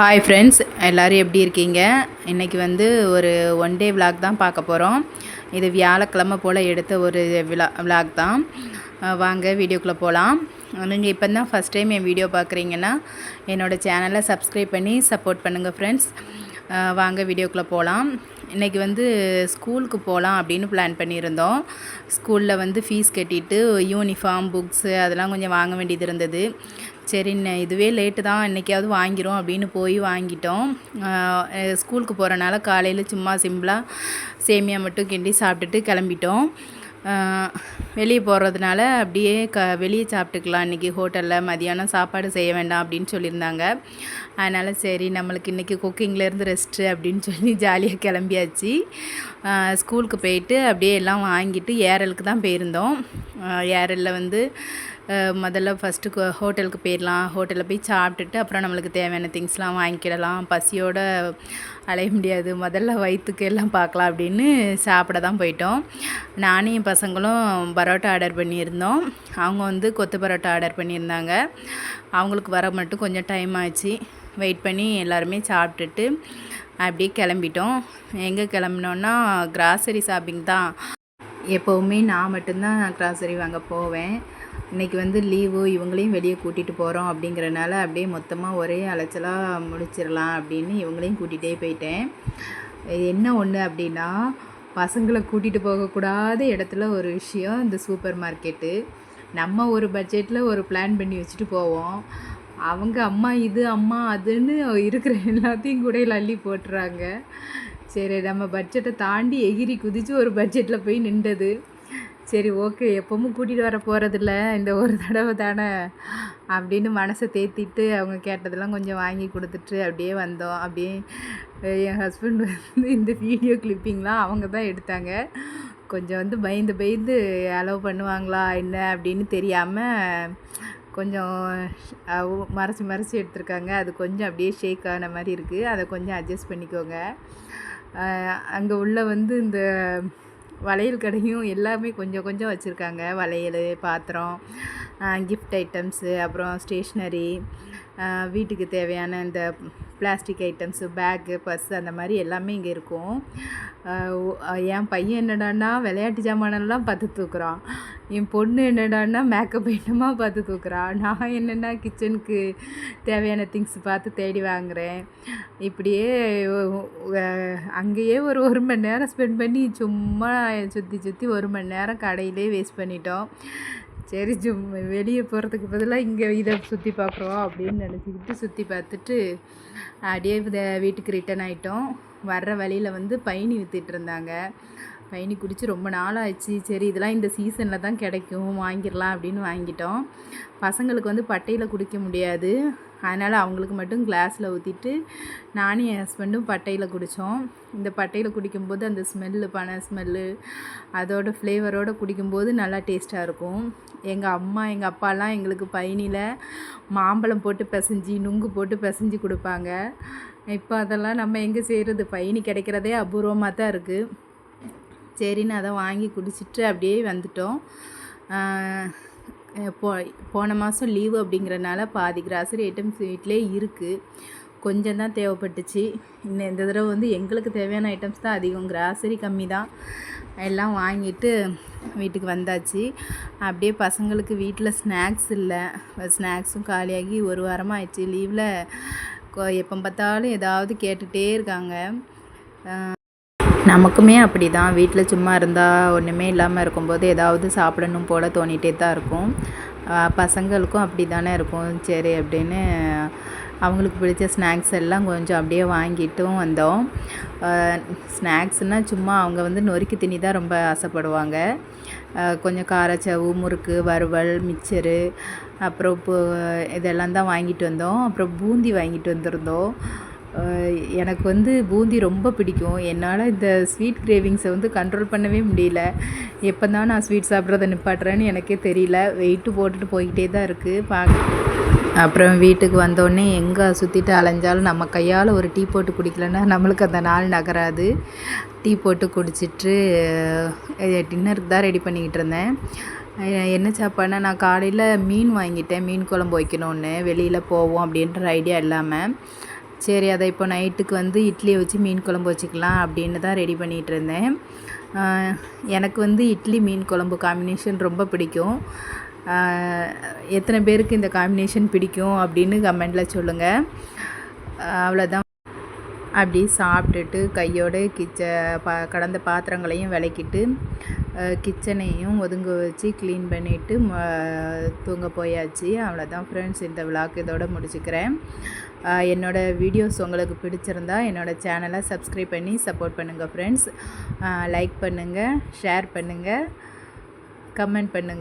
Hi friends எல்லோரும் எப்படி இருக்கீங்க? இன்றைக்கி வந்து ஒரு ஒன் டே விலாக் தான் பார்க்க போகிறோம் இது வியாழக்கிழமை போல் எடுத்த ஒரு விழா விலாக் தான். வாங்க வீடியோக்குள்ளே போகலாம் நீங்கள் இப்போ தான் ஃபஸ்ட் டைம் என் வீடியோ பார்க்குறீங்கன்னா என்னோடய சேனலை சப்ஸ்கிரைப் பண்ணி சப்போர்ட் பண்ணுங்கள் ஃப்ரெண்ட்ஸ் வாங்க வீடியோக்குள்ளே போகலாம் இன்றைக்கி வந்து ஸ்கூலுக்கு போகலாம் அப்படின்னு பிளான் பண்ணியிருந்தோம். ஸ்கூலில் வந்து ஃபீஸ் கட்டிட்டு யூனிஃபார்ம் புக்ஸு அதெல்லாம் கொஞ்சம் வாங்க வேண்டியது இருந்தது. சரி இதுவே லேட்டு தான் இன்றைக்கியாவது வாங்கிடும் அப்படின்னு போய் வாங்கிட்டோம். ஸ்கூலுக்கு போகிறனால காலையில் சும்மா சிம்பிளாக சேமியா மட்டும் கிண்டி சாப்பிட்டுட்டு கிளம்பிட்டோம். வெளியே போகிறதுனால அப்படியே க வெளியே சாப்பிட்டுக்கலாம். இன்றைக்கி ஹோட்டலில் மதியானம் சாப்பாடு செய்ய வேண்டாம் அப்படின்னு சொல்லியிருந்தாங்க. அதனால் சரி நம்மளுக்கு இன்றைக்கி குக்கிங்லேருந்து ரெஸ்ட்டு அப்படின்னு சொல்லி ஜாலியாக கிளம்பியாச்சு. ஸ்கூலுக்கு போயிட்டு அப்படியே எல்லாம் வாங்கிட்டு ஏரலுக்கு தான் போயிருந்தோம். ஏரலில் வந்து முதல்ல ஃபஸ்ட்டு ஹோட்டலுக்கு போயிடலாம் ஹோட்டலில் போய் சாப்பிட்டுட்டு அப்புறம் நம்மளுக்கு தேவையான திங்ஸ்லாம் வாங்கிக்கிடலாம். பசியோடு அலைய முடியாது. முதல்ல வயிற்றுக்கு எல்லாம் பார்க்கலாம் அப்படின்னு சாப்பிட தான் போயிட்டோம். நானும் என் பசங்களும் பரோட்டா ஆர்டர் பண்ணியிருந்தோம். அவங்க வந்து கொத்து பரோட்டா ஆர்டர் பண்ணியிருந்தாங்க. அவங்களுக்கு வர மட்டும் கொஞ்சம் டைம் ஆச்சு. வெயிட் பண்ணி எல்லாருமே சாப்பிட்டுட்டு அப்படியே கிளம்பிட்டோம். எங்கே கிளம்பினோன்னா கிராசரி ஷாப்பிங் தான். எப்போவுமே நான் மட்டும்தான் கிராசரி வாங்க போவேன். இன்றைக்கி வந்து லீவு இவங்களையும் வெளியே கூட்டிகிட்டு போகிறோம் அப்படிங்கிறனால அப்படியே மொத்தமாக ஒரே அலைச்சலாக முடிச்சிடலாம் அப்படின்னு இவங்களையும் கூட்டிகிட்டே போயிட்டேன். இது என்ன ஒன்று அப்படின்னா பசங்களை கூட்டிகிட்டு போகக்கூடாத இடத்துல ஒரு விஷயம் இந்த சூப்பர் மார்க்கெட்டு நம்ம ஒரு பட்ஜெட்டில் ஒரு பிளான் பண்ணி வச்சுட்டு போவோம். அவங்க அம்மா இது அம்மா அதுன்னு இருக்கிற எல்லாத்தையும் கூட அள்ளி போட்டுறாங்க. சரி நம்ம பட்ஜெட்டை தாண்டி எகிரி குதித்து ஒரு பட்ஜெட்டில் போய் நின்றது. சரி ஓகே எப்பவும் கூட்டிகிட்டு வர போகிறதில்ல இந்த ஒரு தடவை தானே அப்படின்னு மனசை தேத்திட்டு அவங்க கேட்டதெல்லாம் கொஞ்சம் வாங்கி கொடுத்துட்டு அப்படியே வந்தோம். அப்படியே என் ஹஸ்பண்ட் வந்து இந்த வீடியோ கிளிப்பிங்லாம் அவங்க தான் எடுத்தாங்க. கொஞ்சம் வந்து பயந்து பயந்து அலோவ் பண்ணுவாங்களா என்ன? அப்படின்னு தெரியாமல் கொஞ்சம் மறைச்சி மறைச்சி எடுத்திருக்காங்க. அது கொஞ்சம் அப்படியே ஷேக் ஆன மாதிரி இருக்குது அதை கொஞ்சம் அட்ஜஸ்ட் பண்ணிக்கோங்க. அங்கே உள்ள வந்து இந்த வளையல் கடையும் எல்லாமே கொஞ்சம் கொஞ்சம் வச்சுருக்காங்க. வளையல் பாத்திரம் கிஃப்ட் ஐட்டம்ஸு அப்புறம் ஸ்டேஷ்னரி வீட்டுக்கு தேவையான இந்த பிளாஸ்டிக் ஐட்டம்ஸு பேக்கு பர்ஸு அந்த மாதிரி எல்லாமே இங்கே இருக்கும். என் பையன் என்னடான்னா விளையாட்டு ஜாமானெல்லாம் பார்த்து தூக்குறான். என் பொண்ணு என்னடான்னா மேக்கப் ஐட்டமாக பார்த்து தூக்குறான் நான் என்னென்னா கிச்சனுக்கு தேவையான திங்ஸ் பார்த்து தேடி வாங்குறேன். இப்படியே அங்கேயே ஒரு ஒரு மணி நேரம் ஸ்பெண்ட் பண்ணி சும்மா சுற்றி சுற்றி ஒரு மணி நேரம் கடையிலே வேஸ்ட் பண்ணிட்டோம். சரி ஜும் வெளியே போகிறதுக்கு பதிலாக இங்கே இதை சுற்றி பார்க்குறோம் அப்படின்னு நினச்சிக்கிட்டு சுற்றி பார்த்துட்டு அப்படியே வீட்டுக்கு ரிட்டர்ன் ஆகிட்டோம் வர்ற வழியில் வந்து பயணி வித்துட்டு இருந்தாங்க. பயணி குடித்து ரொம்ப நாள் ஆச்சு சரி இதெல்லாம் இந்த சீசனில் தான் கிடைக்கும். வாங்கிடலாம் அப்படின்னு வாங்கிட்டோம். பசங்களுக்கு வந்து பட்டையில் குடிக்க முடியாது. அதனால் அவங்களுக்கு மட்டும் கிளாஸில் ஊற்றிட்டு நானும் என் ஹஸ்பண்டும் பட்டையில் குடித்தோம் இந்த பட்டையில் குடிக்கும்போது அந்த ஸ்மெல்லு பனை ஸ்மெல்லு அதோட ஃப்ளேவரோடு குடிக்கும்போது நல்லா டேஸ்ட்டாக இருக்கும். எங்கள் அம்மா எங்கள் அப்பாலாம் எங்களுக்கு பயணியில் மாம்பழம் போட்டு பிசைஞ்சி நுங்கு போட்டு பிசைஞ்சி கொடுப்பாங்க. இப்போ அதெல்லாம் நம்ம எங்கே செய்கிறது பயணி கிடைக்கிறதே அபூர்வமாக தான் இருக்குது சரின்னு அதை வாங்கி குடிச்சிட்டு அப்படியே வந்துட்டோம். போ போன மாதம் லீவு அப்படிங்கிறனால பாதி கிராசரி ஐட்டம்ஸ் வீட்டிலே இருக்குது கொஞ்சம் தான் தேவைப்பட்டுச்சு. இன்னும் இந்த தடவை வந்து எங்களுக்கு தேவையான ஐட்டம்ஸ் தான் அதிகம். கிராசரி கம்மி தான். எல்லாம் வாங்கிட்டு வீட்டுக்கு வந்தாச்சு. அப்படியே பசங்களுக்கு வீட்டில் ஸ்நாக்ஸ் இல்லை. ஸ்நாக்ஸும் காலியாகி ஒரு வாரமாக ஆயிடுச்சு. லீவில் எப்போ பார்த்தாலும் ஏதாவது கேட்டுகிட்டே இருக்காங்க. நமக்குமே அப்படி தான் வீட்டில் சும்மா இருந்தால் ஒன்றுமே இல்லாமல் இருக்கும்போது ஏதாவது சாப்பிடணும் போல் தோணிகிட்டே தான் இருக்கும். பசங்களுக்கும் அப்படி தானே இருக்கும். சரி அப்படின்னு அவங்களுக்கு பிடிச்ச ஸ்நாக்ஸ் எல்லாம் கொஞ்சம் அப்படியே வாங்கிட்டும் வந்தோம். ஸ்நாக்ஸ்னால் சும்மா அவங்க வந்து நொறுக்கி திணி தான் ரொம்ப ஆசைப்படுவாங்க. கொஞ்சம் காரச்சவு முறுக்கு வறுவல் மிச்சரு அப்புறம் இப்போ இதெல்லாம் தான் வாங்கிட்டு வந்தோம். அப்புறம் பூந்தி வாங்கிட்டு வந்திருந்தோம். எனக்கு வந்து பூந்தி ரொம்ப பிடிக்கும். என்னால் இந்த ஸ்வீட் கிரேவிங்ஸை வந்து கண்ட்ரோல் பண்ணவே முடியல. எப்போ தான் நான் ஸ்வீட் சாப்பிட்றத நிப்பாட்டுறேன்னு எனக்கே தெரியல. வெயிட்டு போட்டுட்டு போய்கிட்டே தான் இருக்குது பார்க்க அப்புறம் வீட்டுக்கு வந்தோடனே எங்கே சுற்றிட்டு அலைஞ்சாலும் நம்ம கையால் ஒரு டீ போட்டு குடிக்கலன்னா நம்மளுக்கு அந்த நாள் நகராது. டீ போட்டு குடிச்சிட்டு டின்னருக்கு தான் ரெடி பண்ணிக்கிட்டு இருந்தேன். என்ன சாப்பாடுனா நான் காலையில் மீன் வாங்கிட்டேன். மீன் குழம்பு வைக்கணுன்னு வெளியில் போவோம் அப்படின்ற ஐடியா இல்லாமல் சரி அதை இப்போ நைட்டுக்கு வந்து இட்லியை வச்சு மீன் குழம்பு வச்சுக்கலாம் அப்படின்னு தான் ரெடி பண்ணிகிட்டு இருந்தேன். எனக்கு வந்து இட்லி மீன் குழம்பு காம்பினேஷன் ரொம்ப பிடிக்கும். எத்தனை பேருக்கு இந்த காம்பினேஷன் பிடிக்கும் அப்படின்னு கமெண்டில் சொல்லுங்கள் அவ்வளோதான் அப்படி சாப்பிட்டுட்டு கையோடு கிச்ச பா கடந்த பாத்திரங்களையும் விளக்கிட்டு கிச்சனையும் ஒதுங்க வச்சு க்ளீன் பண்ணிவிட்டு தூங்க போயாச்சு. அவ்வளோதான் ஃப்ரெண்ட்ஸ் இந்த விளாக் இதோட முடிச்சுக்கிறேன். என்னோடய வீடியோஸ் உங்களுக்கு பிடிச்சிருந்தா என்னோட சேனலை சப்ஸ்கிரைப் பண்ணி சப்போர்ட் பண்ணுங்கள் ஃப்ரெண்ட்ஸ் லைக் பண்ணுங்கள் ஷேர் பண்ணுங்கள் கமெண்ட் பண்ணுங்கள்